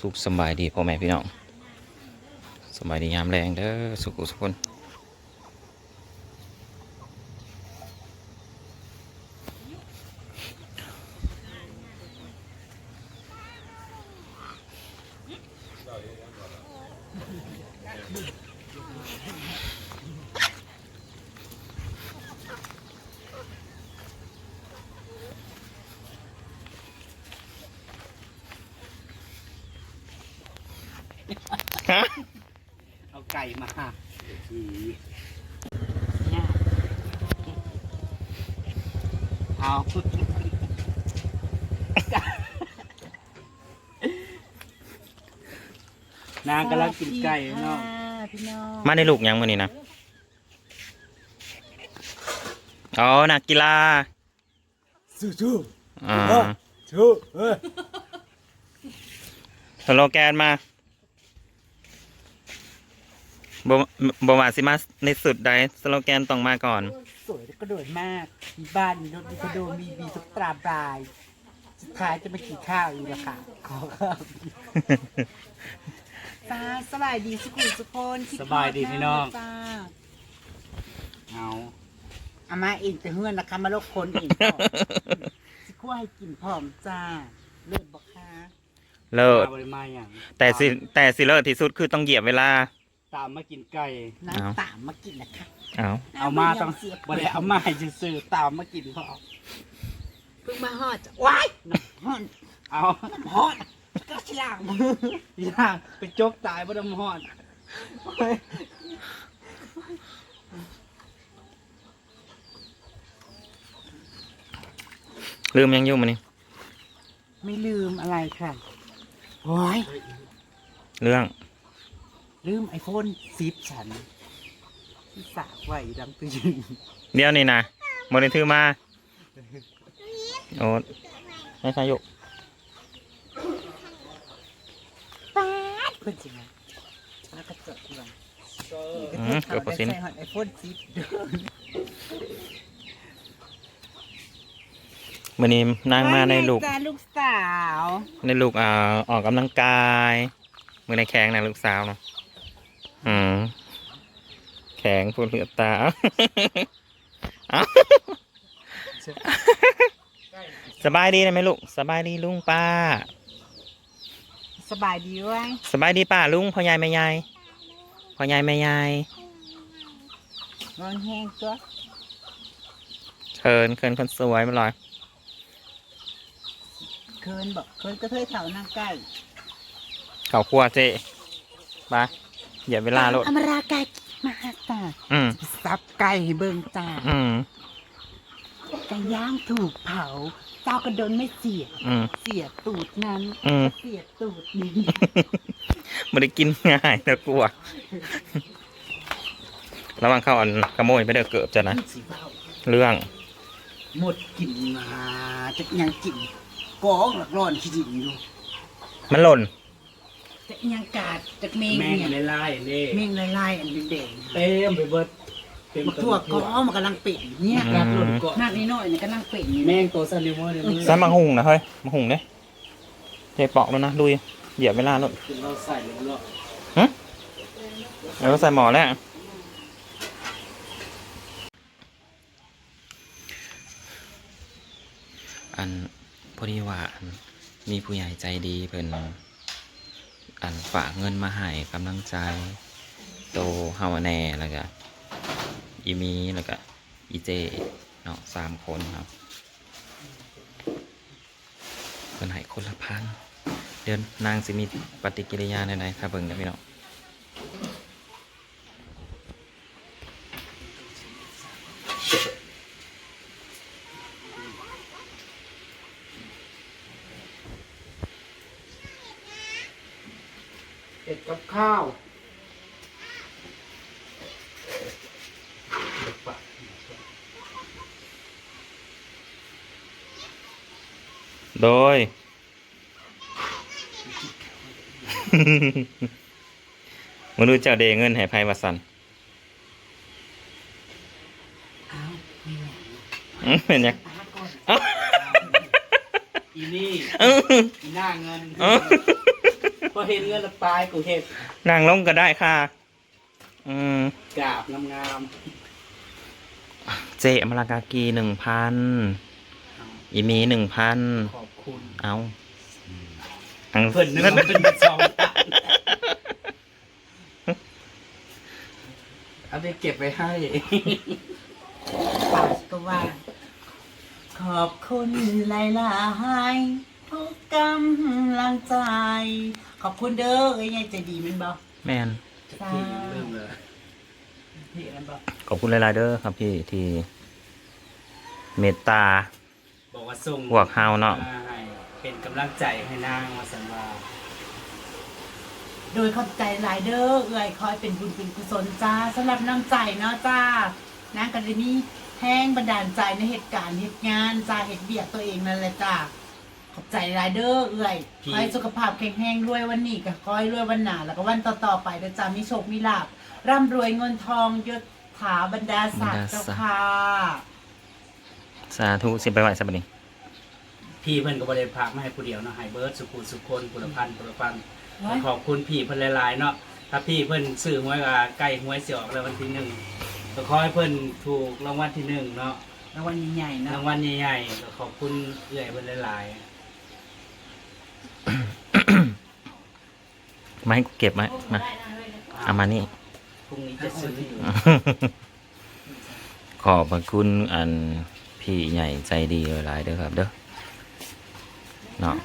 สุขสบายดีพ่อแม่พี่น้องสบายดียามแรงเด้อสุขสุขคน เอาไก่มาเอานางกำลังกินไก่เนาะพี่น้องมาในลูกยังวันนี้นะอ๋อนักกีฬาสู้สู้อ่าสู้เออสโลแกนมา บบ่ว่าสิมาในสุดใดสโลแกนต้องมาก่อน สวยและกระโดดมาก มีบ้าน มีรถ มีคอนโด มีมีทุกตราบราย สุดท้ายจะไปกินข้าวอีกแล้วค่ะ ขอข้าวจ้าสบายดีสุขุมสุคนคิสบายดีพี่น้อง จ้าเอาอามาเองแต่เฮือนนะคะ มาลกคนเองพร้อมสิคั่วให้กินพร้อมจ้า เลิศบอกค่ะเลิศบริมาอย่างแต่สิแต่สิเลิศที่สุดคือต้องเหยียบเวลา ตามมากินไก่น้เอาำตามมากินนะคะเอาเอามาต้องบ่ได้เอามาให้ซื่อๆตามมากินพอเพิ่งมาฮอดจ้ะว้ายฮอนเอาฮอดก็ฉลางมือย่างไปจกตายบ่ดำฮอนลืมยังอยู่มานี่ไม่ลืมอะไรค่ะโอ้ยเรื่อง ลืมไอโฟนสิบฉันที่ฝากไว้ดังตื่นเดี๋ยวนี่นะโมเดลถือมาโอ้ให้ใครอยู่ป๊าดเพื่อนจริงไหมแล้วก็จดด้วยอืมเกือบเปอร์เซ็นต์ใส่ไอโฟนสิบเดินวันนี้นางมาในลูก จ้าลูกสาว ในลูกอ่าออกกำลังกาย มือในแข้งนะลูกสาวเนาะ อืมแข็งพูดเหลือบตาเอ้าสบายดีนะไหมลูก สบายดีลุงป้า สบายดีเว้ยสบายดีป้าลุงพ่อใหญ่แม่ใหญ่พ่อใหญ่แม่ใหญ่นอนแห้งตัวเคินเคินคนสวยมาลอยเคินบอกเคินก็เทยเถานั่งใกล้เขาครัวเจ๊ไป อย่าเวลาโลดอมราไก่มาจ้าอืมซับไก่ให้เบิ่งจ้าอืมไก่ย่างถูกเผา เจ้ากระโดนไม่เสียอืมเสียตูดนั้นอืมเสียตูดนี้ไม่ได้กินง่ายแต่กลัว ระวังเข้าอันขโมยไปเด้อเกือบจะนะสีเบาเรื่อง หมดกลิ่นมาจะยังกลิ่นกองหลักร้อนขี้ดินอยู่มันหล่น จะยังกาดจากเมงแม่งเนี่ยไล่ๆนี่เมงไล่ๆอันเด่นเต็มไปเบิดเต็มๆมาทั่วก้อมันกำลังเป็ดเนี่ยอืมกัดหล่นเกาะมากนิดหน่อยเนี่ยกำลังเป็ดอยู่แม่งตัวซันนิวเมอร์เนี่ยมือซ้ำมังหุงนะเฮ้ยมังหุงเนี่ยเทปอกแล้วนะลุยเหยียบเวลาโลดคือเราใส่ลงแล้วแล้วก็ใส่หมอแล้วอันพอดีว่าอันมีผู้ใหญ่ใจดีเพิ่นันฝากเงินมาให้กำลังใจ โตเฮาแน่แล้วก็อีมีแล้วก็อีเจเนาะสามคนครับเพิ่นให้คนละพันเดือนนางสิมีปฏิกิริยาใดๆถ้าเบิ่งกันพี่น้อง เอ็ดกับข้าวโดย มนุษย์เจ้าเดเงินให้ภัยวัสันอ้าวไม่ไหวอื้อเป็นยังตาก่อนเอ้าอีนี่อื้ออีหน้าเงินเอ้า พอเห็นเงินและปลายกูเห็ดนั่งลงก็ได้ค่ะ อืม กราบงามเจอมรากากีหนึ่งพันๆอีมีหนึ่งพันขอบคุณเอาอังเพิ่นนึกว่าเป็นบัตรสองพันเอาไปเก็บไว้ให้ ปากก็ว่า ขอบคุณหลายๆทุกกำลังใจข อบคุณเด้อเอ้ยยายใจดีแมันบอกแมนพี่ลืมเลยพี่แมันบอกขอบคุณหลายๆเด้อครับพี่ที่เมตตา บอกว่าส่งพวกเฮาเนาะ มให้เป็นกำลังใจให้นางมาสันว่าโดยขอบใจหลายเด้อเอ้ยคอยเป็นบุญเป็นกุศลจ้าสำหรับน้ำใจเนาะจ้านางกันเลยมีแห้งบันดาลใจในเหตุการณ์เหตุงานจ้าเหตุเบียกตัวเองนั่นแหละจ้า ขอบใจหลายเด้อเอ้ยขอให้สุขภาพแข็งแรงรวยวันนี้กับขอให้รวยวันหน้าแล้วก็วันต่อๆไปเด้อจ้ามีโชคมีลาภร่ำรวยเงินทองยศถาบรรดาศักดิ์เจ้าค่ะสาธุสิไปไหวสักบัดนี้ พี่เพิ่นก็บ่ได้พากมาให้ผู้เดียวเนาะให้เบิร์ดสุขุสุคนปุรพันธ์ปุรพันธ์ขอบคุณพี่เพิ่นหลายๆเนาะถ้าพี่เพิ่นซื้อหวยก็ใกล้หวยสิออกแล้ววันที่หนึ่งก็ขอให้เพิ่นถูกรางวัลที่หนึ่งเนาะรางวัลใหญ่ๆเนาะรางวัลใหญ่ๆก็ขอบคุณเอื้อยเพิ่นหลาย มาให้กูเก็บไหมมาๆเอามานี่ พรุ่งนี้จะซื้ออยู่ขอบพระคุณอันพี่ใหญ่ใจดีหลายๆเด้อครับ เด้อเนาะ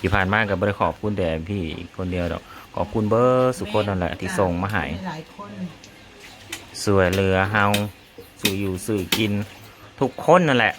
ที่ผ่านมากับบริขอบคุณแต่พี่คนเดียวดอก ขอบคุณเบอร์สุคนนั่นแหละที่ส่งมาให้หลายคนสวยเรือเฮาสื่ออยู่สื่อกิน ทุกคนนั่นแหละ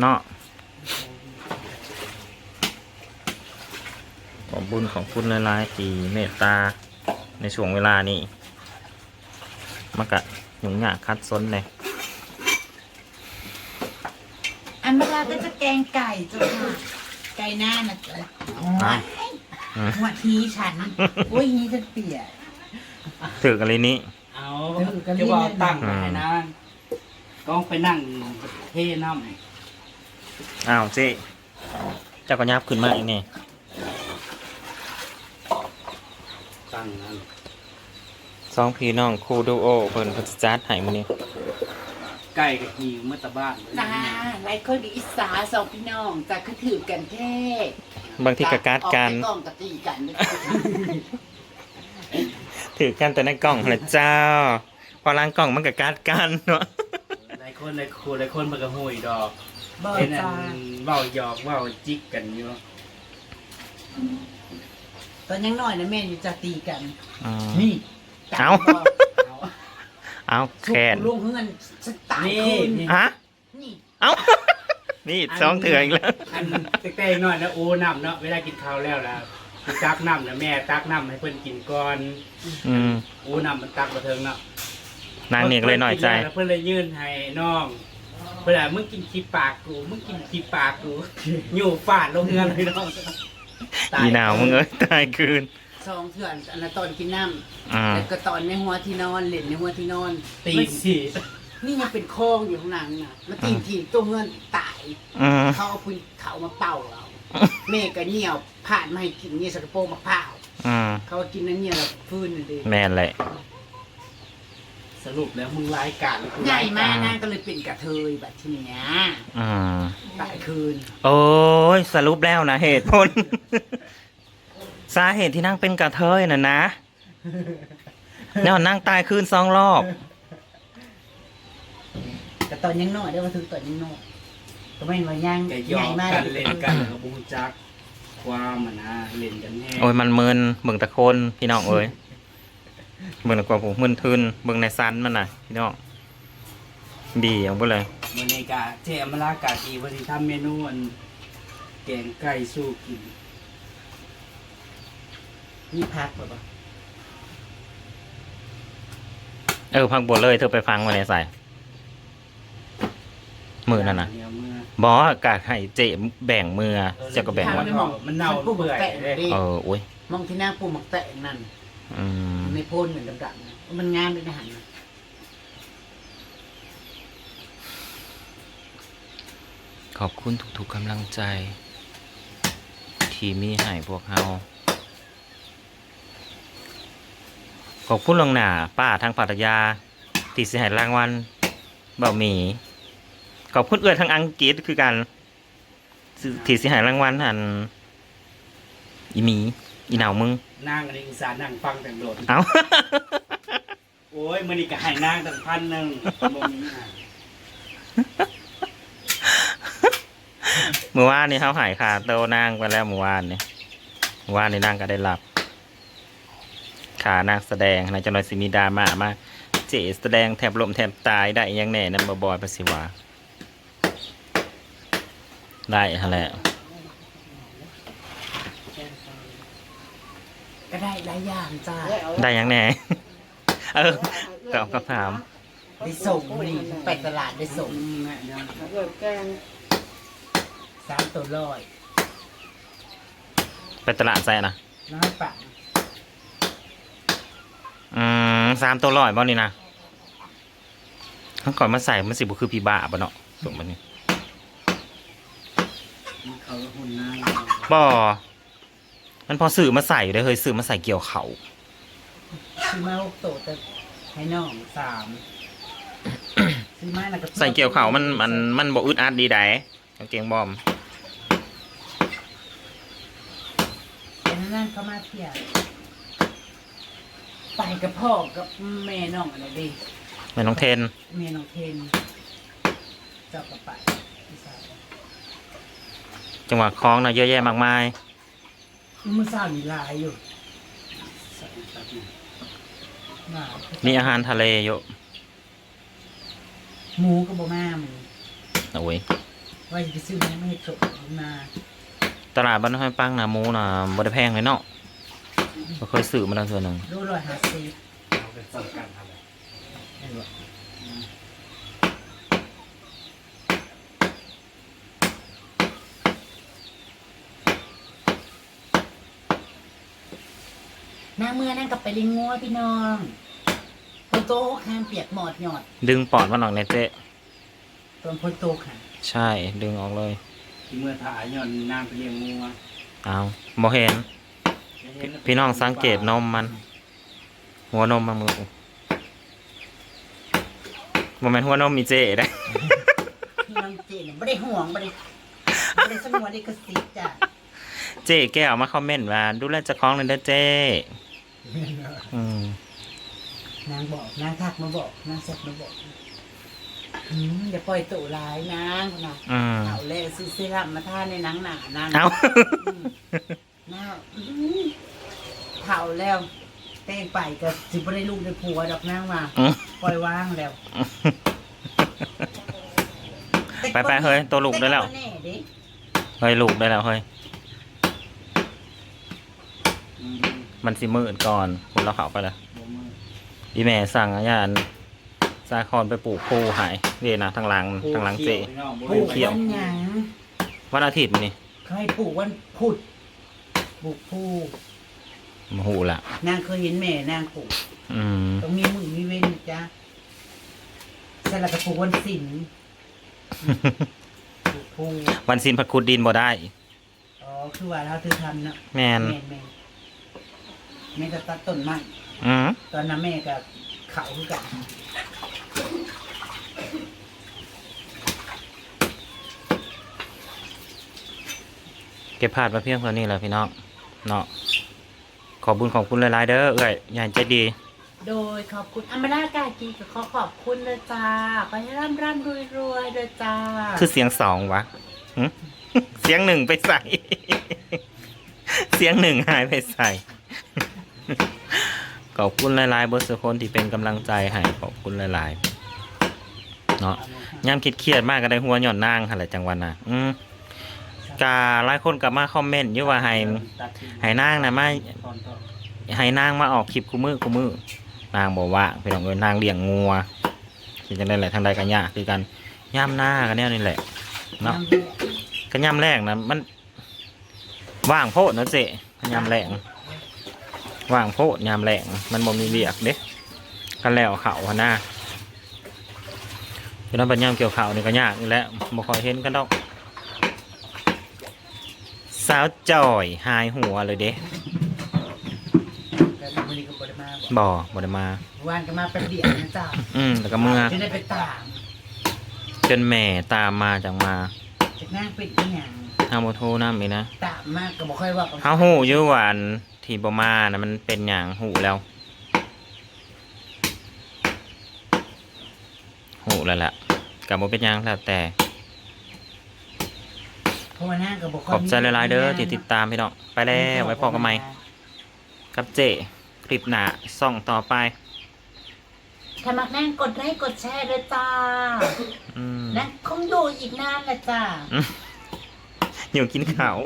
เนาะ อบบุญของคุณหลายๆที่เมตตาในช่วงเวลานี้มากะหยุ่งยากคัดซนเลยอันเวลาก็จะแกงไก่จ้ะค่ะไก่หน้านะจ๊ะโอ้ยอืมหัวทีฉันโอ้ยฮีฉันเปียกถือกันเลยนี้เอาเดี๋ยวก็รีจะบว่าเล่นตั้งไว้ให้นางก็ไปนั่งเทน้อ้าวเจ๊เจ้าก็ยับขึ้นมาอีกนี่ำตั้ งนั่นสองพี่น้องครูดูโอเพิ่นเพิ่นสิจัดให้มื้อนี้ใกล้กับหิวเมื่อตะบ้านจ้าหลายคนดีอิสาสองพี่น้องจะคือถือกันแท้บางทีก็การดกัน ออไปกล้องกะตีกันถือกันแต่ในกล่องนะเจ้า พอล้างกล่องมันก็การดกันเนาะหลายคนหลายคนหลายคนมันก็หุยดอกเบอเห็นร์อัจ้านเว้าหยอกเว้าจิกกันอยู่ ตอนยังน้อยนะแม่อยู่จะตีกัน อืม นี่เอ้าเอาเอาชุแขกนลุงเฮือนฉันตายนี่ คืนนี่ฮะ นี่เอา นี่สองเถื่ออีกแล้ว อันเต้ๆหน่อยนะโอ้น้ำเนาะเวลากินข้าวแล้วล่ะสิตักน้ำนะแม่ตักน้ำให้เพิ่นกินก่อนอืม โอ้น้ำมันตักมาเทิงเนาะนางนี่ก็เลยหน่อยใจแล้วเพื่อนเลยยื่นให้น้องเพื่อนอะมึงกินขี้ปากกูมึงกินขี้ปากกูอยู่ฟาดลงเงินเลยน้องตย อีหนาวมึงเอ้ยตายคืนสองเถื่อนอันละตอนกินน้อ่าำแล้วก็ตอนในหัวที่นอนเล่นในหัวที่นอนตีมันสี่นี่ยังเป็นโค้งอยู่ข้างหลังน่ะมาตีทีตัวเงินตายอืมเขาเอาพุนเขามาเป่าเราแม่ก็เหนียวผ่านมาให้กินเนี่ยสกโปรกมะพร้าวอืมเขาก็กินนั่นเนี่ยแล้วฟื้นนั่นเองแมนแหละ สรุปแล้วมึงรายการกูใหญ่รายมากรนะก็เลยเป็นกระเทยแบบทีเนี้ยอืมตายคืน โอ้ยสรุปแล้วนะเหตุผล สาเหตุที่นั่งเป็นกระเทยน่ะนะเนี่ยนั่งตายคืนสองรอบ แต่ตอนยังน้อยได้ว่าถึงตอนยังน้อยก็ไม่นว่ายังแกหยใหอญ่กมากกันเล่นกันแล้วก็บูจัก ความมันนะเล่นกันแน่โอ้ยมันมึนเบิ่งตะโคนพี่น้องเอ้ย เบิ่งตะกว่าผมมึนทึนเบิ่งในซันมันน่ะพี่น้องบีอย่างไปเลยมื่อในกาเจอมรากากีวันนี้ทำเมนูอันแกงไก่สู้กินมีพักแบบว่าเออพักบทเลยเธอไปฟังมาในใส่มือนั่นน่ะเดี๋ยวมื่อบอกว่ากาให้เจแบ่งมือเจ้าก็แบ่งมัไว้นเน่ามันเน่าปูหมัเปื่กอยแตะเลยดิเออโอ้ยมองที่หน้าปูหมักแตะนั่น อืม ในโพ่นเหมือนดำๆนะมันงามเลยนะหันนะขอบคุณทุกๆกำลังใจ ที่มีให้พวกเฮาขอบคุณลงหนาป้าทางปัตยาที่สิให้รางวัลเบาหมี ขอบคุณเอื้อทางอังกฤษคือกันสิที่สิให้รางวัลอันอีหมี อีหนาวมึง นั่งอันนี้อุตส่าห์นั่งฟังแต่งโดดเอา โอ้ยมันนี่ก็ให้นั่งตั้งพันหนึ่งบ่มีให้เมื่อวานนี้เขาหายขาโตนางไปแล้วเมื่อวานนี้เมื่อวานนี้นางก็ได้รับ ขานางแสดงนายจังหวัดสิมีดรามามาเจแสดงแทบลมแทบตายได้อิหยังแน่นั่นบอยๆประสิวาได้ฮะแหละ ก็ได้ หลายอย่างจ้าได้อิหยังแน่ เออตอบคำถาม ได้ส่งนี่ไปตลาดได้ส่งแม่ยังสามตัวร้อยไปตลาดใส่นะน้อยปังอืมสามตัวร้อยบ่นี่นะทั้งก่อนมาใส่มันสิบุคือพี่บ้าปะเนาะส่งมานี่เขาหุ่นนั่งบ่ มันพอสื่อมาใส่ได้เฮ้ยสื่อมาใส่เกี่ยวเขาซื้อมาหกตัวแต่ให้น้องสามซื้อมาแล้วก็ใส่เกี่ยวเขามันมันมันบอกอึดอัดดีได้กางเกงบอมแต่นั่นเขามาเที่ยวไปกับพ่อกับแม่น้องอะไรดิแม่น้องเทนแม่น้องเทนเจ้ากับไปพี่สาวจังหวะคล้องนะเยอะแยะมากมาย มือสาวนี่หลายอยู่ใส่ตัดเนี่ยมามีอาหารทะเลเยอะหมูกับบ่มาหมูโอ้ยว่าจะไปซื้อมาไม่ให้จบมาตลาดบ้านห้อยปังนะหมูนะบ่ได้แพงเลยเนาะบ่เคยซื้อมาแล้วเทื่อหนึงดูร้อยห้าสิบเอาไปส่งกันทำอะไร ห็นบ่หน้าเมื่อนั่งกับไปลิงงัวพี่น้องโตโต้ข้ามเปียกหมอดหยอดดึงปอดมันออกในเจ๊ตอนพ้นโตค่ะใช่ ดึงออกเลย ที่เมื่อถ่ายย้อนนางไปเลี้ยงงูอะเอาบ่เห็น พี่พี่น้องสังเกตนมมัน หัวนมมันมือบ่แม่นหัวนมมีเจ๊ได้ พี่น้องเจนไม่ได้ห่วงไม่ได้ไม่ได้สงวนได้กระซิบจ้ะ เจ๊แก้วมาคอมเมนต์ว่าดูแลเจะคล้าของเลยเด้อเจ๊ อืมนางบอกนางทักมาบอกนางแซกมาบอกอืมอย่าปล่อยตัวร้ายนางนะอืมเอาเลยซื้อเซรั่มมาทาในหนังหนานางเอาอืมน่าอืมเผาแล้วเต้งไปก็สิบ่ได้ลูกได้ผัวดอกนางมาอืมปล่อยว่างแล้วไปไปเฮ้ยตัวลูกได้แล้วต่น่เด้เฮ้ยลูกได้แล้วเฮ้ย มมันสิมืดก่อนคุณเราเขาไปแล้วบ่มืออีแม่สั่งอาญานซาคอนไปปลูกผู้หายนี่นะทางหลังทางหลังเจพี่น้องบ่ปลูกเขียววันหยังวันอาทิตย์นี่เขาให้ปลูกวันพุธปลูกผู้มาหูละนางเคยเห็นแม่นางปลูกอืมต้องมีมือมีเว้นนะจ้ะเสร็จแล้วก็ปลูกวันศิลป์ปลูกผู้วันสินพัดขุดดินบ่ได้อ๋อคือว่าเราถือทำเนาะแมนแม่แม่ แม่ก็ตัดต้นไม้อืมตอนนั้นแม่กับเขาคือกันเก็บผาดมาเพียงเท่านี้แหล้วพี่น้องเนาะขอบุญของคุณหลายๆเด้อเอ้ยใหญ่ใจดี โดยขอบคุณอมรากากีก็ขอขอบคุณเลยจ้าไปให้ร่ำร่ำรวยรวยเลยจ้าคือเสียงสองวะหึ เสียงหนึ่งไปใส่ เสียงหนึ่งหายไปใส่ ขอบคุณหลายๆเบอร์สุคนที่เป็นกำลังใจให้ขอบคุณหลายๆเนาะย่ำคิดเครียดมากก็ได้หัวหย่อนนางอะไรจังหวันน่ะ อืมกาหลายคนกลับมาคอมเมนต์อยู่ว่าให้ตัดทิ้งให้นางนะมาตอนต่อให้นางมาออกคลิปคู่มือคู่มือนางบอกว่าพี่น้องเอ้ยนางเลี้ยงงัวสิจังได้แหละทางใดกันยากคือกันย่ำหน้ากันแนวนี่แหละเนาะก็ย่ำแรงนะมันว่างโพดเนาะเจ๊ย่ำแรง ว่างโพดย่ำแรงมันบ่มีเบียกเด้กันแล้วเขาหนหน้าคือนั้นบัญญัติเกี่ยวเขาวนี่ก็ยากนี่แหละบ่ค่อยเห็นกันดอกสาวจ่อยหายหัวเลยเด้แต่มื้อนี้ก็บ่ได้มาบอกบ่บ่ได้มาวานก็มาเป็นเดียวนะจ้าอืมแล้วก็เมื่อจะได้ไปตามจนแม่ตามมาจังมาจากนั่งเป็นอีหยังเฮาบ่โทรนำอีกนะตามมากก็บ่ค่อยว่ากันเฮาฮู้อยู่ว่าอัน ที่บ่มานะมันเป็นหยังฮู้แล้วฮู้แล้วล่ะก็บ่เป็นหยังแล้วแต่เพราะว่านั่งก็บ่ค่ขอบใจหลายๆเด้อที่ติดตามพี่น้องไปแล้วไว้พอกันใหม่ครับเจคลิปหน้าส่องต่อไปถ้ามักนั่งกดไลค์กดแชร์เลยจ้าอืมนั่งคงอยู่อีกนานแหละจ้าอยู่กินข้าว